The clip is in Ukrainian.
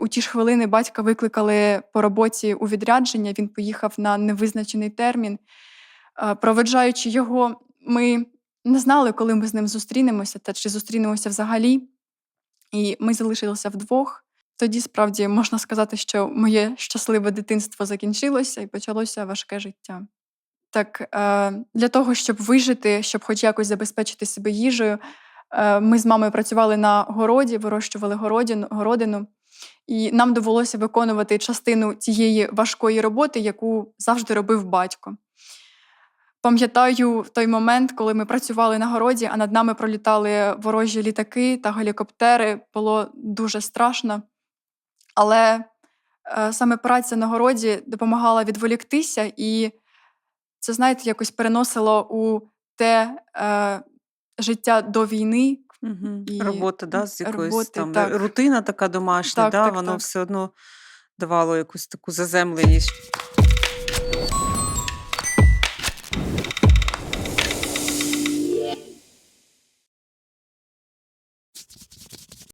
У ті ж хвилини батька викликали по роботі у відрядження. Він поїхав на невизначений термін. Проведжаючи його, ми не знали, коли ми з ним зустрінемося та чи зустрінемося взагалі. І ми залишилися вдвох. Тоді справді можна сказати, що моє щасливе дитинство закінчилося і почалося важке життя. Так, е, для того, щоб вижити, щоб хоч якось забезпечити себе їжею, е, ми з мамою працювали на городі, вирощували городину, і нам довелося виконувати частину тієї важкої роботи, яку завжди робив батько. Пам'ятаю той момент, коли ми працювали на городі, а над нами пролітали ворожі літаки та гелікоптери. Було дуже страшно. Але е, саме праця на городі допомагала відволіктися, і це, знаєте, якось переносило у те е, життя до війни. Мгм. І Робота, да, з якоюсь роботи, там так. рутина така домашня, Так, да, так, воно так. все одно давало якусь таку заземленість.